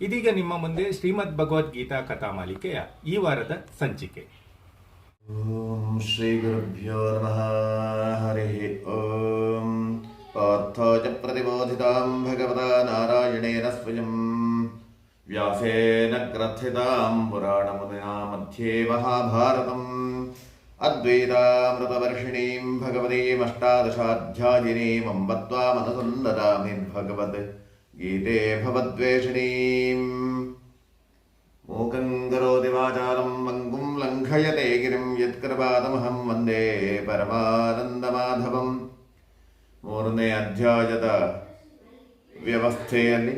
ಇದೀಗ ನಿಮ್ಮ ಮುಂದೆ ಶ್ರೀಮದ್ ಭಗವದ್ಗೀತಾ ಕಥಾಮಾಲಿಕೆಯ ಈ ವಾರದ ಸಂಚಿಕೆ. ಓಂ ಶ್ರೀ ಗುರುಭ್ಯೋ ನಮಃ. ಹರಿ ಓಂ. ಪಾರ್ಥಾಜ ಪ್ರತಿಬೋಧಿತಾಂ ಭಗವತ ನಾರಾಯಣೇನ ಸ್ವಯಂ. ವ್ಯಾಸೇನ ಗ್ರಥಿತಾಂ ಪುರಾಣಮುದಯಾ ಮಧ್ಯೆ ಮಹಾಭಾರತಂ. ಅದ್ವೈತಾಮೃತವರ್ಷಿಣೀಂ ಭಗವತೀಮಷ್ಟಾದಶಾಧ್ಯಾಯಿನೀಮಂ ಬತ್ವಾ ಮನಸಂದದಾಮಿ ಭಗವದ್ గీతే భవద్వేషిణీం మూకం కరోతి వాచాలం వంగుం లంఘయతే గిరిం యత్కృపాదమహం వందే పరమానందమాధవం ಮೂರನೇ ಅಧ್ಯಾಯದ ವ್ಯವಸ್ಥೆಯಲ್ಲಿ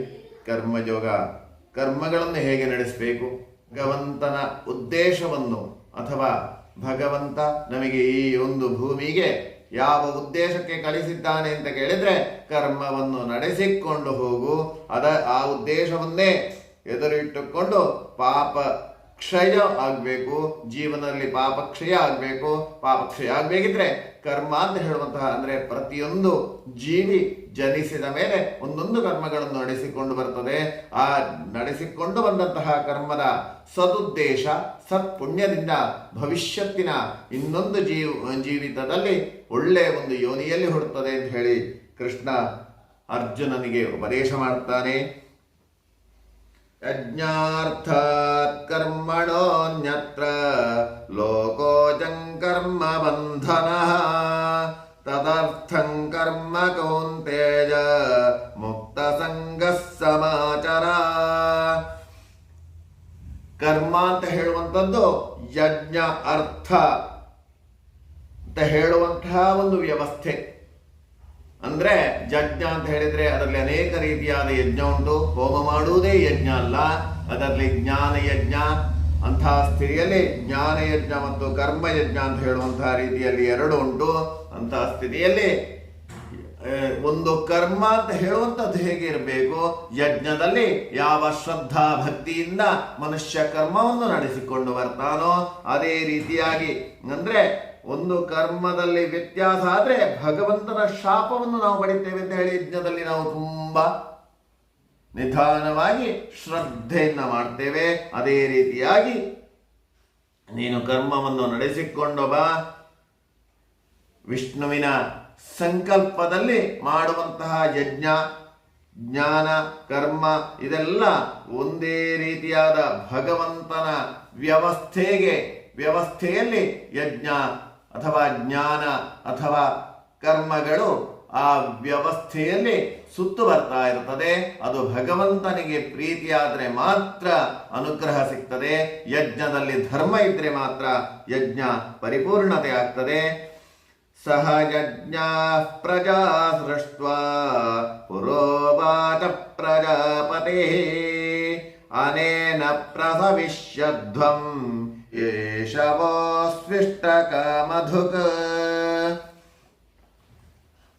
ಕರ್ಮಯೋಗ ಕರ್ಮಗಳನ್ನು ಹೇಗೆ ನಡೆಸಬೇಕು ಭಗವಂತನ ಉದ್ದೇಶವನ್ನು ಅಥವಾ ಭಗವಂತ ನಮಗೆ ಈ ಒಂದು ಭೂಮಿಗೆ ಯಾವ ಉದ್ದೇಶಕ್ಕೆ ಕಳಿಸಿದ್ದಾನೆ ಅಂತ ಕೇಳಿದ್ರೆ ಕರ್ಮವನ್ನು ನಡೆಸಿಕೊಂಡು ಹೋಗು. ಅದ, ಆ ಉದ್ದೇಶವನ್ನೇ ಎದುರಿಟ್ಟುಕೊಂಡು ಪಾಪ ಕ್ಷಯ ಆಗಬೇಕು. ಜೀವನದಲ್ಲಿ ಪಾಪ ಕ್ಷಯ ಆಗಬೇಕು. ಪಾಪ ಕ್ಷಯ ಆಗಬೇಕಿದ್ರೆ ಕರ್ಮ ಅಂತ ಹೇಳುವಂತಹ ಅಂದ್ರೆ ಪ್ರತಿಯೊಂದು ಜೀವಿ ಜನಿಸಿದ ಮೇಲೆ ಒಂದೊಂದು ಕರ್ಮಗಳನ್ನು ನಡೆಸಿಕೊಂಡು ಬರ್ತದೆ. ಆ ನಡೆಸಿಕೊಂಡು ಬಂದಂತಹ ಕರ್ಮದ ಸದುದ್ದೇಶ, ಸತ್ಪುಣ್ಯದಿಂದ ಭವಿಷ್ಯತ್ತಿನ ಇನ್ನೊಂದು ಜೀವ, ಜೀವಿತದಲ್ಲಿ ಒಳ್ಳೆಯ ಒಂದು ಯೋನಿಯಲ್ಲಿ ಹುಡುತ್ತದೆ ಅಂತ ಹೇಳಿ ಕೃಷ್ಣ ಅರ್ಜುನನಿಗೆ ಉಪದೇಶ ಮಾಡ್ತಾನೆ. ಯಜ್ಞಾರ್ಥಾತ್ ಕರ್ಮಣೋನ್ಯತ್ರ ಲೋಕೋಜಂ ಕರ್ಮ ಬಂಧನ ತದರ್ಥಂ ಕರ್ಮ ಕೌಂತೇಜ ಮುಕ್ತ ಸಂಗ ಸಮಾಚಾರ ಕರ್ಮ ಅಂತ ಹೇಳುವಂಥದ್ದು ಯಜ್ಞ, ಅರ್ಥ ಅಂತ ಹೇಳುವಂತಹ ಒಂದು ವ್ಯವಸ್ಥೆ. ಅಂದ್ರೆ ಯಜ್ಞ ಅಂತ ಹೇಳಿದ್ರೆ ಅದರಲ್ಲಿ ಅನೇಕ ರೀತಿಯಾದ ಯಜ್ಞ ಉಂಟು. ಹೋಮ ಮಾಡುವುದೇ ಯಜ್ಞ ಅಲ್ಲ. ಅದರಲ್ಲಿ ಜ್ಞಾನ ಯಜ್ಞ, ಅಂತಹ ಸ್ಥಿತಿಯಲ್ಲಿ ಜ್ಞಾನ ಯಜ್ಞ ಮತ್ತು ಕರ್ಮ ಯಜ್ಞ ಅಂತ ಹೇಳುವಂತಹ ರೀತಿಯಲ್ಲಿ ಎರಡು ಉಂಟು. ಅಂತಹ ಸ್ಥಿತಿಯಲ್ಲಿ ಒಂದು ಕರ್ಮ ಅಂತ ಹೇಳುವಂಥದ್ದು ಹೇಗಿರಬೇಕು ಯಜ್ಞದಲ್ಲಿ ಯಾವ ಶ್ರದ್ಧಾ ಭಕ್ತಿಯಿಂದ ಮನುಷ್ಯ ಕರ್ಮವನ್ನು ನಡೆಸಿಕೊಂಡು ಬರ್ತಾನೋ ಅದೇ ರೀತಿಯಾಗಿ, ಅಂದ್ರೆ ಒಂದು ಕರ್ಮದಲ್ಲಿ ವ್ಯತ್ಯಾಸ ಆದರೆ ಭಗವಂತನ ಶಾಪವನ್ನು ನಾವು ಪಡಿತೇವೆ ಅಂತ ಹೇಳಿ ಯಜ್ಞದಲ್ಲಿ ನಾವು ತುಂಬಾ ನಿಧಾನವಾಗಿ ಶ್ರದ್ಧೆಯನ್ನ ಮಾಡ್ತೇವೆ. ಅದೇ ರೀತಿಯಾಗಿ ನೀನು ಕರ್ಮವನ್ನು ನಡೆಸಿಕೊಂಡು ಬಾ. ವಿಷ್ಣುವಿನ ಸಂಕಲ್ಪದಲ್ಲಿ ಮಾಡುವಂತಹ ಯಜ್ಞ, ಜ್ಞಾನ, ಕರ್ಮ, ಇದೆಲ್ಲ ಒಂದೇ ರೀತಿಯಾದ ಭಗವಂತನ ವ್ಯವಸ್ಥೆಗೆ, ವ್ಯವಸ್ಥೆಯಲ್ಲಿ ಯಜ್ಞ ಅಥವಾ ಜ್ಞಾನ ಅಥವಾ ಕರ್ಮಗಳು ಆ ವ್ಯವಸ್ಥೆಯಲ್ಲಿ ಸುತ್ತು ಬರ್ತಾ ಇರ್ತದೆ ಅದು ಭಗವಂತನಿಗೆ ಪ್ರೀತಿಯಾದರೆ ಮಾತ್ರ ಅನುಗ್ರಹ ಸಿಗ್ತದೆ. ಯಜ್ಞದಲ್ಲಿ ಧರ್ಮ ಇದ್ರೆ ಮಾತ್ರ ಯಜ್ಞ ಪರಿಪೂರ್ಣತೆ ಆಗ್ತದೆ. ಸಹ ಯಜ್ಞ ಪ್ರಜಾ ಸೃಷ್ಟ್ವಾ ಪುರೋವಾಚ ಪ್ರಜಾಪತಿ ಅನೇನ ಪ್ರಸವಿಷ್ಯಧ್ವಂ ಏಷವೋ ಸ್ವಿಷ್ಟಕ ಮಧುಕ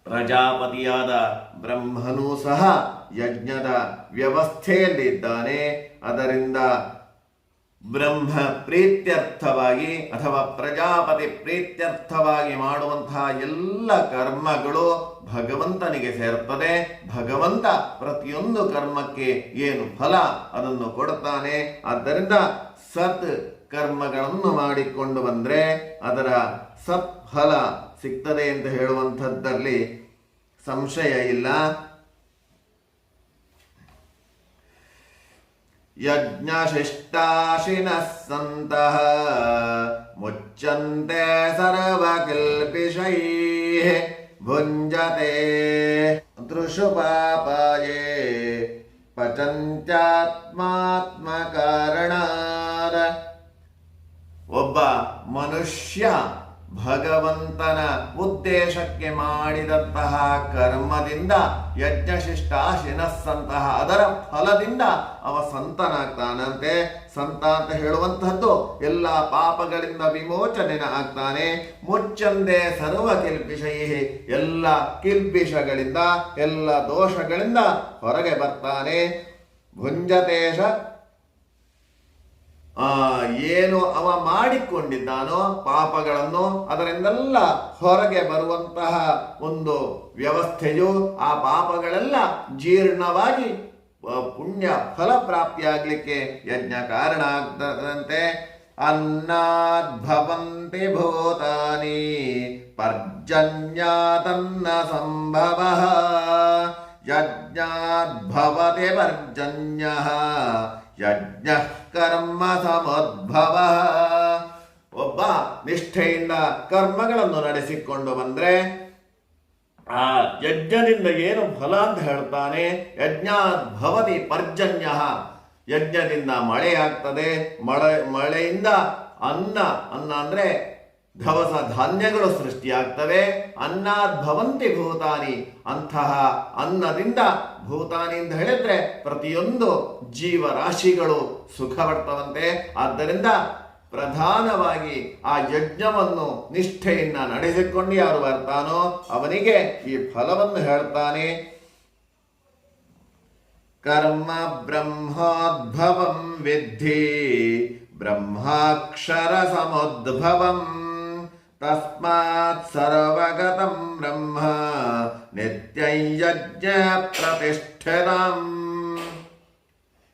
ಪ್ರಜಾಪತಿಯಾದ ಬ್ರಹ್ಮನೂ ಸಹ ಯಜ್ಞದ ವ್ಯವಸ್ಥೆಯಲ್ಲಿದ್ದಾನೆ ಅದರಿಂದ ಬ್ರಹ್ಮ ಪ್ರೀತ್ಯರ್ಥವಾಗಿ ಅಥವಾ ಪ್ರಜಾಪತಿ ಪ್ರೀತ್ಯರ್ಥವಾಗಿ ಮಾಡುವಂತಹ ಎಲ್ಲ ಕರ್ಮಗಳು ಭಗವಂತನಿಗೆ ಸೇರ್ತದೆ. ಭಗವಂತ ಪ್ರತಿಯೊಂದು ಕರ್ಮಕ್ಕೆ ಏನು ಫಲ ಅದನ್ನು ಕೊಡುತ್ತಾನೆ ಆದ್ದರಿಂದ ಸತ್ ಕರ್ಮಗಳನ್ನು ಮಾಡಿಕೊಂಡು ಬಂದರೆ ಅದರ ಸತ್ಫಲ ಸಿಗ್ತದೆ ಅಂತ ಹೇಳುವಂಥದ್ದರಲ್ಲಿ ಸಂಶಯ ಇಲ್ಲ. ಯಜ್ಞಶಿಷ್ಟಾಶಿನಃ ಸಂತಃ ಮುಚ್ಚಂತೆ ಸರ್ವಕಿಲ್ಪಿಷೈಃ ಭುಂಜತೆ ತೃಷು ಪಾಪಾಯೇ ಪಚಂತ್ಯಾತ್ಮಾತ್ಮಕಾರಣಾದ ಒಬ್ಬ ಮನುಷ್ಯ ಭಗವಂತನ ಉದ್ದೇಶಕ್ಕೆ ಮಾಡಿದಂತಹ ಕರ್ಮದಿಂದ ಯಜ್ಞಶಿಷ್ಟ ಶಿನಸ್ಸಂತಹ ಅದರ ಫಲದಿಂದ ಅವ ಸಂತನಾಗ್ತಾನಂತೆ. ಸಂತ ಅಂತ ಹೇಳುವಂತಹದ್ದು ಎಲ್ಲ ಪಾಪಗಳಿಂದ ವಿಮೋಚನೆ ಆಗ್ತಾನೆ. ಮುಚ್ಚಂದೆ ಸರ್ವ ಕಿಲ್ಪಿಷೈ ಎಲ್ಲ ಕಿಲ್ಪಿಷಗಳಿಂದ, ಎಲ್ಲ ದೋಷಗಳಿಂದ ಹೊರಗೆ ಬರ್ತಾನೆ. ಭುಂಜತೇಶ ಏನು ಅವ ಮಾಡಿಕೊಂಡಿದ್ದಾನೋ ಪಾಪಗಳನ್ನು ಅದರಿಂದೆಲ್ಲ ಹೊರಗೆ ಬರುವಂತಹ ಒಂದು ವ್ಯವಸ್ಥೆಯು ಆ ಪಾಪಗಳೆಲ್ಲ ಜೀರ್ಣವಾಗಿ ಪುಣ್ಯ ಫಲ ಪ್ರಾಪ್ತಿಯಾಗ್ಲಿಕ್ಕೆ ಯಜ್ಞ ಕಾರಣ ಆಗ್ತದಂತೆ. ಅನ್ನಾದ್ಭವಂತಿ ಭೂತಾನಿ ಪರ್ಜನ್ಯಾತನ್ನ ಸಂಭವ. ಯಜ್ಞಾದ್ಭವತೆ ಪರ್ಜನ್ಯ. ಯಜ್ಞ ಕರ್ಮ ಸಮದ್ಭವ ಒಬ್ಬ ನಿಷ್ಠೆಯಿಂದ ಕರ್ಮಗಳನ್ನು ನಡೆಸಿಕೊಂಡು ಬಂದ್ರೆ ಆ ಯಜ್ಞದಿಂದ ಏನು ಫಲ ಅಂತ ಹೇಳ್ತಾನೆ? ಯಜ್ಞಾದ್ಭವತಿ ಪರ್ಜನ್ಯ. ಯಜ್ಞದಿಂದ ಮಳೆ ಆಗ್ತದೆ. ಮಳೆ, ಮಳೆಯಿಂದ ಅನ್ನ ಅನ್ನ ಅಂದ್ರೆ ಧವಸ ಧಾನ್ಯಗಳು ಸೃಷ್ಟಿಯಾಗ್ತವೆ. ಅನ್ನದ್ಭವಂತಿ ಭೂತಾನಿ. ಅಂತಹ ಅನ್ನದಿಂದ ಭೂತಾನಿ ಅಂತ ಹೇಳಿದ್ರೆ ಪ್ರತಿಯೊಂದು ಜೀವರಾಶಿಗಳು ಸುಖ ಪಡ್ತವಂತೆ. ಆದ್ದರಿಂದ ಪ್ರಧಾನವಾಗಿ ಆ ಯಜ್ಞವನ್ನು ನಿಷ್ಠೆಯಿಂದ ನಡೆಸಿಕೊಂಡು ಯಾರು ಬರ್ತಾನೋ ಅವನಿಗೆ ಈ ಫಲವನ್ನು ಹೇಳ್ತಾನೆ. ಕರ್ಮ ಬ್ರಹ್ಮೋದ್ಭವಂ ವಿದ್ಧಿ. ಬ್ರಹ್ಮಾಕ್ಷರ ಸಮೋದ್ಭವಂ ತಸ್ಮಾತ್ ಸರ್ವಗತಂ ಬ್ರಹ್ಮ ನಿತ್ಯಂ ಯಜ್ಞ ಪ್ರತಿಷ್ಠಿತಂ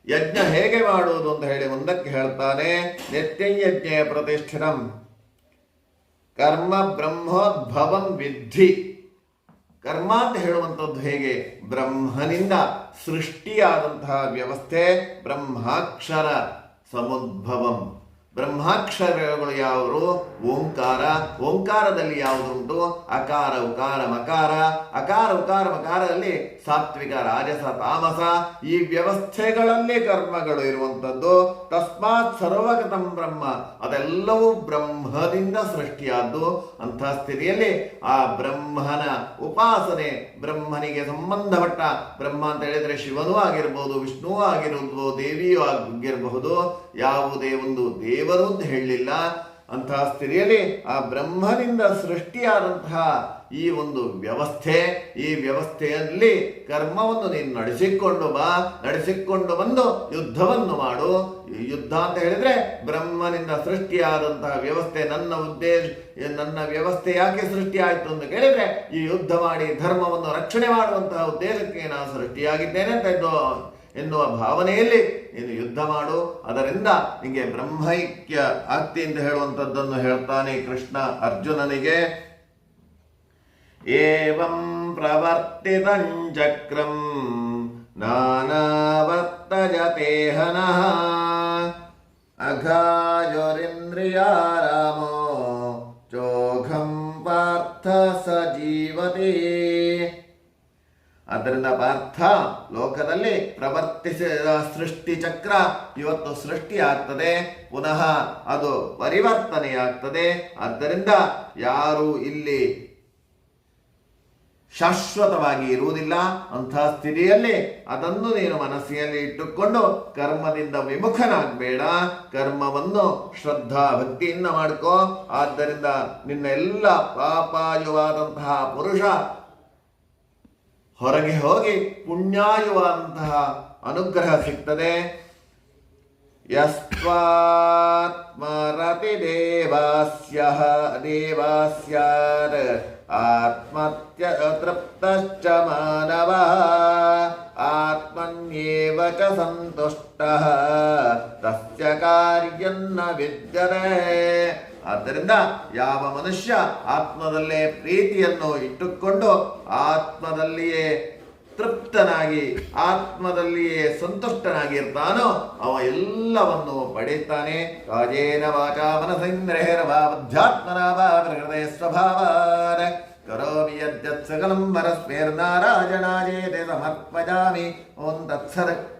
ಯಜ್ಞ ಹೇಗೆ ಮಾಡುವುದು ಅಂತ ಹೇಳಿ ಮುಂದಕ್ಕೆ ಹೇಳ್ತಾನೆ ನಿತ್ಯಂ ಯಜ್ಞ ಪ್ರತಿಷ್ಠಿತಂ. ಕರ್ಮ ಬ್ರಹ್ಮೋದ್ಭವಂ ವಿದ್ಧಿ. ಕರ್ಮ ಅಂತ ಹೇಳುವಂಥದ್ದು ಹೇಗೆ? ಬ್ರಹ್ಮನಿಂದ ಸೃಷ್ಟಿಯಾದಂತಹ ವ್ಯವಸ್ಥೆ ಬ್ರಹ್ಮಾಕ್ಷರ ಸಮುದ್ಭವಂ. ಬ್ರಹ್ಮಾಕ್ಷರಗಳು ಯಾವರು? ಓಂಕಾರ. ಓಂಕಾರದಲ್ಲಿ ಯಾವುದುಂಟು? ಅಕಾರ, ಉಕಾರ, ಮಕಾರ. ಅಕಾರ, ಉಕಾರ, ಮಕಾರದಲ್ಲಿ ಸಾತ್ವಿಕ, ರಾಜಸ, ತಾಮಸ. ಈ ವ್ಯವಸ್ಥೆಗಳಲ್ಲೇ ಕರ್ಮಗಳು ಇರುವಂಥದ್ದು. ತಸ್ಮಾತ್ ಸರ್ವಗತಂ ಬ್ರಹ್ಮ. ಅದೆಲ್ಲವೂ ಬ್ರಹ್ಮದಿಂದ ಸೃಷ್ಟಿಯಾದ್ದು. ಅಂತಹ ಸ್ಥಿತಿಯಲ್ಲಿ ಆ ಬ್ರಹ್ಮನ ಉಪಾಸನೆ ಬ್ರಹ್ಮನಿಗೆ ಸಂಬಂಧಪಟ್ಟ. ಬ್ರಹ್ಮ ಅಂತ ಹೇಳಿದ್ರೆ ಶಿವನೂ ಆಗಿರ್ಬೋದು, ವಿಷ್ಣುವೂ ಆಗಿರ್ಬೋದು, ದೇವಿಯೂ ಆಗಿರಬಹುದು. ಯಾವುದೇ ಒಂದು ದೇವರು ಅಂತ ಹೇಳಲಿಲ್ಲ, ಅಂತಹ ಸ್ಥಿತಿಯಲ್ಲಿ ಆ ಬ್ರಹ್ಮನಿಂದ ಸೃಷ್ಟಿಯಾದಂತಹ ಈ ಒಂದು ವ್ಯವಸ್ಥೆ, ಈ ವ್ಯವಸ್ಥೆಯಲ್ಲಿ ಕರ್ಮವನ್ನು ನೀನು ನಡೆಸಿಕೊಂಡು ಬಾ, ನಡೆಸಿಕೊಂಡು ಬಂದು ಯುದ್ಧವನ್ನು ಮಾಡು. ಯುದ್ಧ ಅಂತ ಹೇಳಿದ್ರೆ ಬ್ರಹ್ಮನಿಂದ ಸೃಷ್ಟಿಯಾದಂತಹ ವ್ಯವಸ್ಥೆ, ನನ್ನ ಉದ್ದೇಶ ನನ್ನ ವ್ಯವಸ್ಥೆ ಯಾಕೆ ಸೃಷ್ಟಿಯಾಯಿತು ಅಂತ ಕೇಳಿದ್ರೆ, ಈ ಯುದ್ಧ ಮಾಡಿ ಧರ್ಮವನ್ನು ರಕ್ಷಣೆ ಮಾಡುವಂತಹ ಉದ್ದೇಶಕ್ಕೆ ನಾನು ಸೃಷ್ಟಿಯಾಗಿದ್ದೇನೆ ಅಂತ ಎನ್ನುವ ಎನ್ನುವ ಭಾವನೆಯಲ್ಲಿ ನೀನು ಯುದ್ಧ ಮಾಡು. ಅದರಿಂದ ನಿಮಗೆ ಬ್ರಹ್ಮೈಕ್ಯ ಆಗ್ತಿ ಅಂತ ಹೇಳುವಂಥದ್ದನ್ನು ಹೇಳ್ತಾನೆ ಕೃಷ್ಣ ಅರ್ಜುನನಿಗೆ. ಏವಂ ಪ್ರವರ್ತಿತಂ ಚಕ್ರಂ ನಾನಾವರ್ತಜತೆ ಆದ್ದರಿಂದ ಪಾರ್ಥ ಲೋಕದಲ್ಲಿ ಪ್ರವರ್ತಿಸಿದ ಸೃಷ್ಟಿ ಚಕ್ರ ಇವತ್ತು ಸೃಷ್ಟಿ ಆಗ್ತದೆ ಪುನಃ ಅದು ಪರಿವರ್ತನೆಯಾಗ್ತದೆ. ಆದ್ದರಿಂದ ಯಾರು ಇಲ್ಲಿ ಶಾಶ್ವತವಾಗಿ ಇರುವುದಿಲ್ಲ. ಅಂತಹ ಸ್ಥಿತಿಯಲ್ಲಿ ಅದನ್ನು ನೀನು ಮನಸ್ಸಿನಲ್ಲಿ ಇಟ್ಟುಕೊಂಡು ಕರ್ಮದಿಂದ ವಿಮುಖನಾಗಬೇಡ. ಕರ್ಮವನ್ನು ಶ್ರದ್ಧಾ ಭಕ್ತಿಯಿಂದ ಮಾಡ್ಕೋ. ಆದ್ದರಿಂದ ನಿನ್ನ ಎಲ್ಲ ಪಾಪಾಯುವಾದಂತಹ ಪುರುಷ ಹೊರಗೆ ಹೋಗಿ ಪುಣ್ಯಾಯುವಂತಹ ಅನುಗ್ರಹ ಸಿಗ್ತದೆ. ಯಸ್ವಾತ್ಮರತಿ ದೇವಾಸ್ಯ ದೇವಾಸ್ಯಾರ್ ಆತ್ಮತ್ಯ ತೃಪ್ತಶ್ಚ ಮಾನವ, ಆತ್ಮನ್ಯೇವ ಚ ಸಂತುಷ್ಟಃ, ತಸ್ಯ ಕಾರ್ಯನ್ನ ವಿದ್ಯತೆ. ಆದ್ದರಿಂದ ಯಾವ ಮನುಷ್ಯ ಆತ್ಮದಲ್ಲೇ ಪ್ರೀತಿಯನ್ನು ಇಟ್ಟುಕೊಂಡು ಆತ್ಮದಲ್ಲಿಯೇ ತೃಪ್ತನಾಗಿ, ಆತ್ಮದಲ್ಲಿಯೇ ಸಂತುಷ್ಟನಾಗಿರ್ತಾನೋ ಅವ ಎಲ್ಲವನ್ನು ಪಡೆಯುತ್ತಾನೆ ಕಾಜೇನ ವಾಚ ಮನಸೇಂದ್ರೇರವ ಅಧ್ಯಾತ್ಮನ ಹೃದಯ ಸ್ವಭಾವಾನ. ಕರೋಮಿ ಯದ್ಯತ್ ಸಕಲಂ ಪರಸ್ಮೇರ್ನಾರಾಯಣಾಯೇತೆ ಸಮರ್ಪಜಾಮಿ. ಓಂ ತತ್ಸತ್